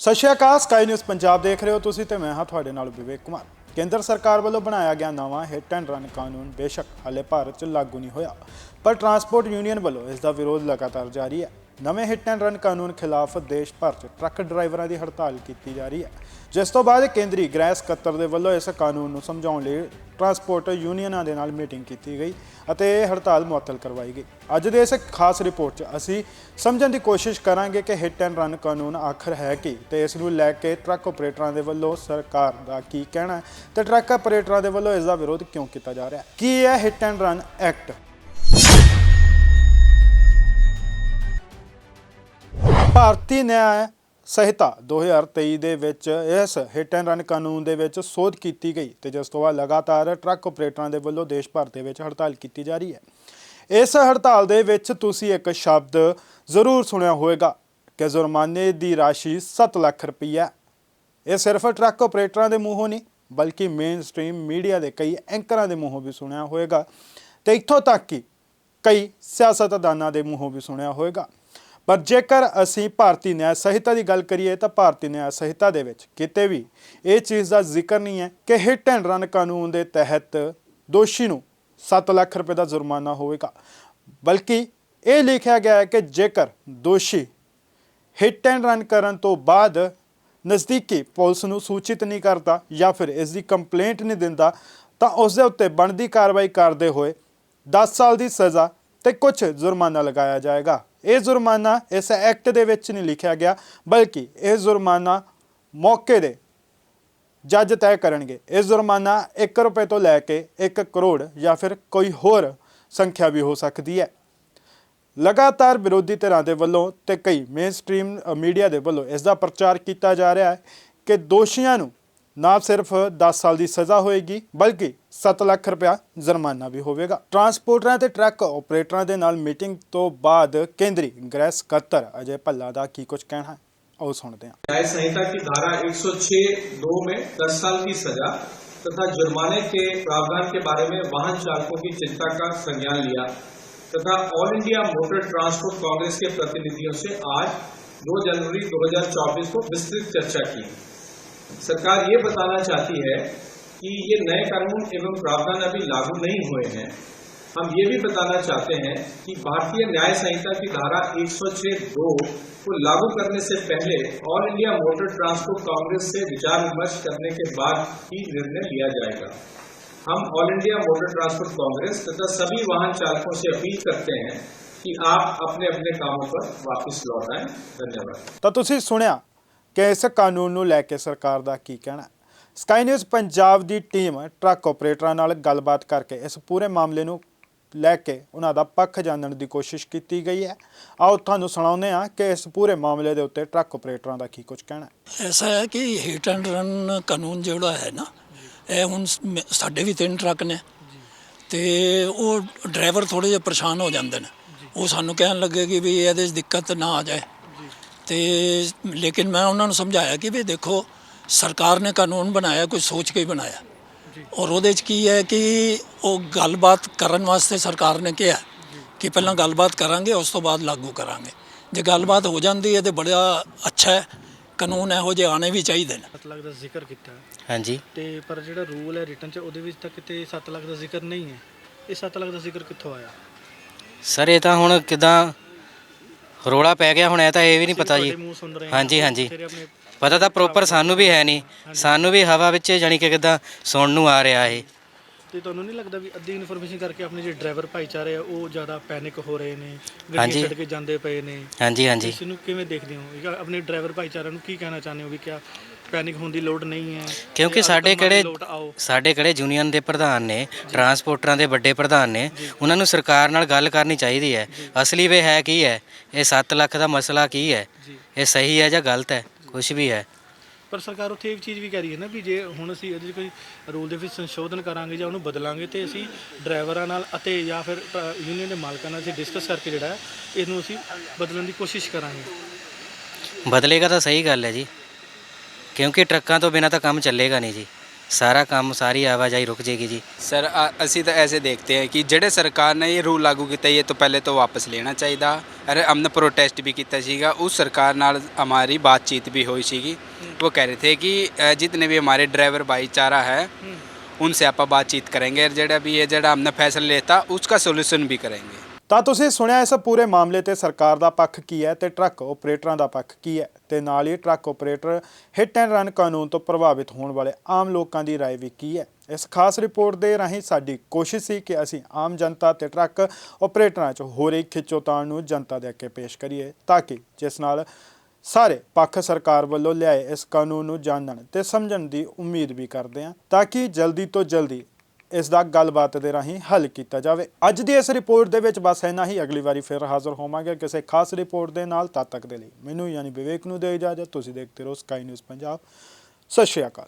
ਸਤਿ ਸ਼੍ਰੀ ਅਕਾਲ Sky News Punjab ਦੇਖ ਰਹੇ ਹੋ ਤੁਸੀਂ ਤੇ ਮੈਂ ਹਾਂ ਤੁਹਾਡੇ ਨਾਲ ਵਿਵੇਕ ਕੁਮਾਰ। ਕੇਂਦਰ ਸਰਕਾਰ ਵੱਲੋਂ ਬਣਾਇਆ ਗਿਆ ਨਵਾਂ ਹਿੱਟ ਐਂਡ ਰਨ ਕਾਨੂੰਨ, ਬੇਸ਼ੱਕ ਹਾਲੇ ਭਾਰਤ 'ਚ ਲਾਗੂ ਨਹੀਂ ਹੋਇਆ। ਪਰ ਟਰਾਂਸਪੋਰਟ ਯੂਨੀਅਨ ਵੱਲੋਂ ਇਸ ਦਾ ਵਿਰੋਧ ਲਗਾਤਾਰ ਜਾਰੀ ਹੈ। ਨਵੇਂ ਹਿੱਟ ਐਂਡ ਰਨ ਕਾਨੂੰਨ ਖਿਲਾਫ ਦੇਸ਼ ਭਰ 'ਚ ਟਰੱਕ ਡਰਾਈਵਰਾਂ ਦੀ ਹੜਤਾਲ ਕੀਤੀ ਜਾ ਰਹੀ ਹੈ। ਜਿਸ ਤੋਂ ਬਾਅਦ ਕੇਂਦਰੀ ਗ੍ਰਹਿ ਸਕੱਤਰ ਦੇ ਵੱਲੋਂ ਇਸ ਕਾਨੂੰਨ ਨੂੰ ਸਮਝਾਉਣ ਲਈ ਟਰਾਂਸਪੋਰਟ ਯੂਨੀਅਨਾਂ ਦੇ ਨਾਲ ਮੀਟਿੰਗ ਕੀਤੀ ਗਈ ਅਤੇ ਇਹ ਹੜਤਾਲ ਮੁਅੱਤਲ ਕਰਵਾਈ ਗਈ। ਅੱਜ ਦੇ ਇਸ ਖਾਸ ਰਿਪੋਰਟ 'ਚ ਅਸੀਂ ਸਮਝਣ ਦੀ ਕੋਸ਼ਿਸ਼ ਕਰਾਂਗੇ ਕਿ ਹਿੱਟ ਐਂਡ ਰਨ ਕਾਨੂੰਨ ਆਖਰ ਹੈ ਕੀ ਤੇ ਇਸ ਨੂੰ ਲੈ ਕੇ ਟਰੱਕ ਆਪਰੇਟਰਾਂ ਦੇ ਵੱਲੋਂ ਸਰਕਾਰ ਦਾ ਕੀ ਕਹਿਣਾ ਹੈ ਤੇ ਟਰੱਕ ਆਪਰੇਟਰਾਂ ਦੇ ਵੱਲੋਂ ਇਸ ਦਾ ਵਿਰੋਧ ਕਿਉਂ ਕੀਤਾ ਜਾ ਰਿਹਾ ਹੈ? ਕੀ ਹੈ hit and run act Bharatiya Nyaya Sanhita 2023 ਦੇ ਵਿੱਚ ਇਸ ਹਿੱਟ ਐਂਡ ਰਨ ਕਾਨੂੰਨ ਦੇ ਵਿੱਚ ਸੋਧ ਕੀਤੀ ਗਈ ਤੇ ਜਿਸ ਤੋਂ ਬਾਅਦ ਲਗਾਤਾਰ ਟਰੱਕ ਆਪਰੇਟਰਾਂ ਦੇ ਵੱਲੋਂ ਦੇਸ਼ ਭਰ ਦੇ ਵਿੱਚ ਹੜਤਾਲ ਕੀਤੀ ਜਾ ਰਹੀ ਹੈ। ਇਸ ਹੜਤਾਲ ਦੇ ਵਿੱਚ ਤੁਸੀਂ ਇੱਕ ਸ਼ਬਦ ਜ਼ਰੂਰ ਸੁਣਿਆ ਹੋਵੇਗਾ ਕਿ ਜੁਰਮਾਨੇ ਦੀ ਰਾਸ਼ੀ 7 ਲੱਖ ਰੁਪਈਆ ਇਹ ਸਿਰਫ ਟਰੱਕ ਆਪਰੇਟਰਾਂ ਦੇ ਮੂੰਹੋਂ ਨਹੀਂ, ਬਲਕਿ ਮੇਨ ਸਟ੍ਰੀਮ ਮੀਡੀਆ ਦੇ ਕਈ ਐਂਕਰਾਂ ਦੇ ਮੂੰਹੋਂ ਵੀ ਸੁਣਿਆ ਹੋਵੇਗਾ ਤੇ ਇੱਥੋਂ ਤੱਕ ਕਿ ਕਈ ਸਿਆਸਤਦਾਨਾਂ ਦੇ ਮੂੰਹੋਂ ਵੀ ਸੁਣਿਆ ਹੋਵੇਗਾ। ਪਰ ਜੇਕਰ ਅਸੀਂ ਭਾਰਤੀ ਨਿਆਂ ਸੰਹਿਤਾ ਦੀ ਗੱਲ ਕਰੀਏ ਤਾਂ ਭਾਰਤੀ ਨਿਆਂ ਸੰਹਿਤਾ ਦੇ ਵਿੱਚ ਕਿਤੇ ਵੀ ਇਹ ਚੀਜ਼ ਦਾ ਜ਼ਿਕਰ ਨਹੀਂ ਹੈ ਕਿ ਹਿੱਟ ਐਂਡ ਰਨ ਕਾਨੂੰਨ ਦੇ ਤਹਿਤ ਦੋਸ਼ੀ ਨੂੰ 7 ਲੱਖ ਰੁਪਏ ਦਾ ਜੁਰਮਾਨਾ ਹੋਵੇਗਾ। ਬਲਕਿ ਇਹ ਲਿਖਿਆ ਗਿਆ ਹੈ ਕਿ ਜੇਕਰ ਦੋਸ਼ੀ ਹਿੱਟ ਐਂਡ ਰਨ ਕਰਨ ਤੋਂ ਬਾਅਦ ਨਜ਼ਦੀਕੀ ਪੁਲਿਸ ਨੂੰ ਸੂਚਿਤ ਨਹੀਂ ਕਰਦਾ ਜਾਂ ਫਿਰ ਇਸ ਦੀ ਕੰਪਲੇਂਟ ਨਹੀਂ ਦਿੰਦਾ, ਤਾਂ ਉਸ ਦੇ ਉੱਤੇ ਬਣਦੀ ਕਾਰਵਾਈ ਕਰਦੇ ਹੋਏ 10 ਸਾਲ ਦੀ ਸਜ਼ਾ ਤੇ ਕੁਝ ਜੁਰਮਾਨਾ ਲਗਾਇਆ ਜਾਏਗਾ। ਇਹ ਜੁਰਮਾਨਾ ਇਸ ਐਕਟ ਦੇ ਵਿੱਚ ਨਹੀਂ ਲਿਖਿਆ ਗਿਆ, ਬਲਕਿ ਇਹ ਜੁਰਮਾਨਾ ਮੌਕੇ ਦੇ ਜੱਜ ਤੈਅ ਕਰਨਗੇ। ਇਹ ਜੁਰਮਾਨਾ 1 ਰੁਪਏ ਤੋਂ ਲੈ ਕੇ 1 ਕਰੋੜ ਜਾਂ ਫਿਰ ਕੋਈ ਹੋਰ ਸੰਖਿਆ ਵੀ ਹੋ ਸਕਦੀ ਹੈ। ਲਗਾਤਾਰ ਵਿਰੋਧੀ ਧਿਰਾਂ ਦੇ ਵੱਲੋਂ ਤੇ ਕਈ ਮੇਨਸਟ੍ਰੀਮ ਮੀਡੀਆ ਦੇ ਵੱਲੋਂ ਇਸ ਦਾ ਪ੍ਰਚਾਰ ਕੀਤਾ ਜਾ ਰਿਹਾ ਹੈ ਕਿ ਦੋਸ਼ੀਆਂ ਨੂੰ ਨਾ ਸਿਰਫ 10 ਸਾਲ ਦੀ ਸਜ਼ਾ ਹੋਏਗੀ ਬਲਕਿ 7 ਲੱਖ ਰੁਪਇਆ ਜੁਰਮਾਨਾ ਵੀ ਹੋਵੇਗਾ ਟਰਾਂਸਪੋਰਟਰਾਂ ਤੇ ਟਰੱਕ ਆਪਰੇਟਰਾਂ ਦੇ ਨਾਲ ਮੀਟਿੰਗ ਤੋਂ ਬਾਅਦ ਕੇਂਦਰੀ ਗ੍ਰਹਿ ਸਕੱਤਰ ਅਜੇ ਭੱਲਾ ਦਾ ਕੀ ਕੁਝ ਕਹਿਣਾ ਹੈ ਆਓ ਸੁਣਦੇ ਹਾਂ न्याय संहिता की धारा 106 दो में 10 साल की सजा तथा जुर्माने के प्रावधान के बारे में वाहन चालकों की चिंता का संज्ञान लिया तथा all India motor transport congress के प्रतिनिधियों से आज 2 जनवरी 2024 को विस्तृत चर्चा की सरकार ये बताना चाहती है कि ये नए कानून एवं प्रावधान अभी लागू नहीं हुए हैं। हम ये भी बताना चाहते हैं कि भारतीय न्याय संहिता की धारा 106 दो को लागू करने से पहले All India Motor Transport Congress से विचार विमर्श करने के बाद ही निर्णय लिया जाएगा। हम All India Motor Transport Congress तथा सभी वाहन चालकों से अपील करते हैं कि आप अपने अपने कामों पर वापस लौट आए। धन्यवाद। तो सुनिया ਕਿ ਇਸ ਕਾਨੂੰਨ ਨੂੰ ਲੈ ਕੇ ਸਰਕਾਰ ਦਾ ਕੀ ਕਹਿਣਾ ਹੈ? ਸਕਾਈ ਨਿਊਜ਼ ਪੰਜਾਬ ਦੀ ਟੀਮ ਟਰੱਕ ਆਪਰੇਟਰਾਂ ਨਾਲ ਗੱਲਬਾਤ ਕਰਕੇ ਇਸ ਪੂਰੇ ਮਾਮਲੇ ਨੂੰ ਲੈ ਕੇ ਉਹਨਾਂ ਦਾ ਪੱਖ ਜਾਣਨ ਦੀ ਕੋਸ਼ਿਸ਼ ਕੀਤੀ ਗਈ ਹੈ। ਆਓ ਤੁਹਾਨੂੰ ਸੁਣਾਉਂਦੇ ਹਾਂ ਕਿ ਇਸ ਪੂਰੇ ਮਾਮਲੇ ਦੇ ਉੱਤੇ ਟਰੱਕ ਆਪਰੇਟਰਾਂ ਦਾ ਕੀ ਕੁਝ ਕਹਿਣਾ ਹੈ। ਐਸਾ ਹੈ ਕਿ ਹਿੱਟ ਐਂਡ ਰਨ ਕਾਨੂੰਨ ਜਿਹੜਾ ਹੈ ਨਾ, ਇਹ ਹੁਣ ਸ- ਸਾਡੇ ਵੀ ਤਿੰਨ ਟਰੱਕ ਨੇ ਤੇ ਉਹ ਡਰਾਈਵਰ ਥੋੜੇ ਜਿਹਾ ਪਰੇਸ਼ਾਨ ਹੋ ਜਾਂਦੇ ਨੇ। ਉਹ ਸਾਨੂੰ ਕਹਿਣ ਲੱਗੇ ਕਿ ਵੀ ਇਹਦੇ 'ਚ ਦਿੱਕਤ ਨਾ ਆ ਜਾਏ। ਤੇ ਲੇਕਿਨ ਮੈਂ ਉਹਨਾਂ ਨੂੰ ਸਮਝਾਇਆ ਕਿ ਵੀ ਦੇਖੋ ਸਰਕਾਰ ਨੇ ਕਾਨੂੰਨ ਬਣਾਇਆ ਕੋਈ ਸੋਚ ਕੇ ਹੀ ਬਣਾਇਆ। ਔਰ ਉਹਦੇ 'ਚ ਕੀ ਹੈ ਕਿ ਉਹ ਗੱਲਬਾਤ ਕਰਨ ਵਾਸਤੇ ਸਰਕਾਰ ਨੇ ਕਿਹਾ ਕਿ ਪਹਿਲਾਂ ਗੱਲਬਾਤ ਕਰਾਂਗੇ ਉਸ ਤੋਂ ਬਾਅਦ ਲਾਗੂ ਕਰਾਂਗੇ। ਜੇ ਗੱਲਬਾਤ ਹੋ ਜਾਂਦੀ ਹੈ ਤੇ ਬੜਾ ਅੱਛਾ ਹੈ ਕਾਨੂੰਨ ਇਹੋ ਜਿਹੇ ਆਣੇ ਵੀ ਚਾਹੀਦੇ ਨੇ। 7 ਲੱਖ ਦਾ ਜ਼ਿਕਰ ਕੀਤਾ। ਹਾਂਜੀ। ਤੇ ਪਰ ਜਿਹੜਾ ਰੂਲ ਹੈ ਰਿਟਨ ਚ ਉਹਦੇ ਵਿੱਚ ਤਾਂ ਕਿਤੇ 7 ਲੱਖ ਦਾ ਜ਼ਿਕਰ ਨਹੀਂ ਹੈ। ਇਹ 7 ਲੱਖ ਦਾ ਜ਼ਿਕਰ ਕਿੱਥੋਂ ਆਇਆ? ਸਰ ਇਹ ਤਾਂ ਹੁਣ ਕਿਦਾਂ ਰੋਲਾ ਪੈ ਗਿਆ ਹੁਣ ਇਹ ਤਾਂ ਇਹ ਵੀ ਨਹੀਂ ਪਤਾ ਜੀ। ਤੁਹਾਡੇ ਮੂੰਹ ਸੁਣ ਰਹੇ ਹਾਂ। ਹਾਂਜੀ ਹਾਂਜੀ। ਆਪਣੇ ਪਤਾ ਤਾਂ ਪ੍ਰੋਪਰ ਸਾਨੂੰ ਵੀ ਹੈ ਨਹੀਂ ਸਾਨੂੰ ਵੀ ਹਵਾ ਵਿੱਚ ਜਾਣੀ ਕਿ ਕਿਦਾਂ ਸੁਣਨ ਨੂੰ ਆ ਰਿਹਾ ਇਹ। ਤੇ ਤੁਹਾਨੂੰ ਨਹੀਂ ਲੱਗਦਾ ਵੀ ਅੱਧੀ ਇਨਫੋਰਮੇਸ਼ਨ ਕਰਕੇ ਆਪਣੇ ਜਿਹੜੇ ਡਰਾਈਵਰ ਭਾਈਚਾਰੇ ਆ ਉਹ ਜ਼ਿਆਦਾ ਪੈਨਿਕ ਹੋ ਰਹੇ ਨੇ ਹਾਂਜੀ। ਗੱਡੀਆਂ ਛੱਡ ਕੇ ਜਾਂਦੇ ਪਏ ਨੇ? ਹਾਂਜੀ ਹਾਂਜੀ। ਇਸ ਨੂੰ ਕਿਵੇਂ ਦੇਖਦੇ ਹੋ? ਇਹ ਆਪਣੇ ਡਰਾਈਵਰ ਭਾਈਚਾਰਿਆਂ ਨੂੰ ਕੀ ਕਹਿਣਾ ਚਾਹੁੰਦੇ ਹੋ ਵੀ ਕਿਆ ਪੈਨਿਕ ਹੋਣ ਦੀ ਲੋੜ ਨਹੀਂ ਹੈ। ਕਿਉਂਕਿ ਸਾਡੇ ਕਿਹੜੇ ਲੋਟ ਆਓ। ਸਾਡੇ ਕਿਹੜੇ ਯੂਨੀਅਨ ਦੇ ਪ੍ਰਧਾਨ ਨੇ ਟਰਾਂਸਪੋਰਟਰਾਂ ਦੇ ਵੱਡੇ ਪ੍ਰਧਾਨ ਨੇ ਉਹਨਾਂ ਨੂੰ ਸਰਕਾਰ ਨਾਲ ਗੱਲ ਕਰਨੀ ਚਾਹੀਦੀ ਹੈ। ਅਸਲੀ ਵੇ ਹੈ ਕੀ ਹੈ? ਇਹ 7 ਲੱਖ ਦਾ ਮਸਲਾ ਕੀ ਹੈ? ਇਹ ਸਹੀ ਹੈ ਜਾਂ ਗਲਤ ਹੈ? ਕੁਝ ਵੀ ਹੈ। ਪਰ ਸਰਕਾਰ ਉੱਥੇ ਇੱਕ ਚੀਜ਼ ਵੀ ਕਹਿ ਰਹੀ ਹੈ ਨਾ ਵੀ ਜੇ ਹੁਣ ਅਸੀਂ ਇਹਦੇ 'ਚ ਕੋਈ ਰੂਲ ਦੇ ਵਿੱਚ ਸੰਸ਼ੋਧਨ ਕਰਾਂਗੇ ਜਾਂ ਉਹਨੂੰ ਬਦਲਾਂਗੇ ਤੇ ਅਸੀਂ ਡਰਾਈਵਰਾਂ ਨਾਲ ਅਤੇ ਜਾਂ ਫਿਰ ਯੂਨੀਅਨ ਦੇ ਮਾਲਕਾਂ ਨਾਲ ਅਸੀਂ ਡਿਸਕਸ ਕਰਕੇ ਜਿਹੜਾ ਹੈ ਇਹਨੂੰ ਅਸੀਂ ਬਦਲਣ ਦੀ ਕੋਸ਼ਿਸ਼ ਕਰਾਂਗੇ। ਬਦਲੇਗਾ ਤਾਂ ਸਹੀ ਗੱਲ ਹੈ ਜੀ। क्योंकि ट्रकों तो बिना तो काम चलेगा नहीं जी सारा काम सारी आवाजाही रुक जाएगी जी सर असं तो ऐसे देखते हैं कि जेडे सरकार ने ये रूल लागू किया ये तो पहले तो वापस लेना चाहिए अरे हमने प्रोटेस्ट भी किया उस सरकार नाल हमारी बातचीत भी हुई सी वो कह रहे थे कि जितने भी हमारे ड्राइवर भाईचारा है उनसे आप बातचीत करेंगे और जेड़ा भी ये जेड़ा हमने फैसला लेता उसका सोल्यूशन भी करेंगे ਤਾਂ ਤੁਸੀਂ ਸੁਣਿਆ ਇਸ ਪੂਰੇ ਮਾਮਲੇ ਤੇ ਸਰਕਾਰ ਦਾ ਪੱਖ ਕੀ ਹੈ ਤੇ ਟਰੱਕ ਆਪਰੇਟਰਾਂ ਦਾ ਪੱਖ ਕੀ ਹੈ ਤੇ ਨਾਲ ਹੀ truck operator hit and run ਕਾਨੂੰਨ ਤੋਂ ਪ੍ਰਭਾਵਿਤ ਹੋਣ ਵਾਲੇ ਆਮ ਲੋਕਾਂ ਦੀ رائے ਵੀ ਕੀ ਹੈ ਇਸ ਖਾਸ ਰਿਪੋਰਟ ਦੇ ਰਾਹੀਂ ਸਾਡੀ ਕੋਸ਼ਿਸ਼ ਸੀ ਕਿ ਅਸੀਂ ਆਮ ਜਨਤਾ ਤੇ ਟਰੱਕ ਆਪਰੇਟਰਾਂ 'ਚ ਹੋ ਰਹੀ ਖਿੱਚੋਤਾਣ ਨੂੰ ਜਨਤਾ ਦੇ ਅੱਗੇ ਪੇਸ਼ ਕਰੀਏ ਤਾਂ ਕਿ ਜਿਸ ਨਾਲ ਸਾਰੇ ਪੱਖ ਸਰਕਾਰ ਵੱਲੋਂ ਲਿਆਏ ਇਸ ਕਾਨੂੰਨ ਨੂੰ ਜਾਣਨ ਤੇ ਸਮਝਣ ਦੀ ਉਮੀਦ ਵੀ ਕਰਦੇ ਹਾਂ ਤਾਂ ਕਿ ਜਲਦੀ ਤੋਂ ਜਲਦੀ ਇਸ ਦਾ ਗੱਲਬਾਤ ਦੇ ਰਾਹੀਂ ਹੱਲ ਕੀਤਾ ਜਾਵੇ। ਅੱਜ ਦੀ ਇਸ ਰਿਪੋਰਟ ਦੇ ਵਿੱਚ ਬਸ ਇੰਨਾ ਹੀ। ਅਗਲੀ ਵਾਰੀ ਫਿਰ ਹਾਜ਼ਰ ਹੋਵਾਂਗੇ ਕਿਸੇ ਖਾਸ ਰਿਪੋਰਟ ਦੇ ਨਾਲ। ਤਦ ਤੱਕ ਦੇ ਲਈ ਮੈਨੂੰ ਯਾਨੀ ਵਿਵੇਕ ਨੂੰ ਦੇ ਇਜਾਜ਼ਤ। ਤੁਸੀਂ ਦੇਖਦੇ ਰਹੋ ਸਕਾਈ ਨਿਊਜ਼ ਪੰਜਾਬ। ਸਤਿ ਸ਼੍ਰੀ ਅਕਾਲ।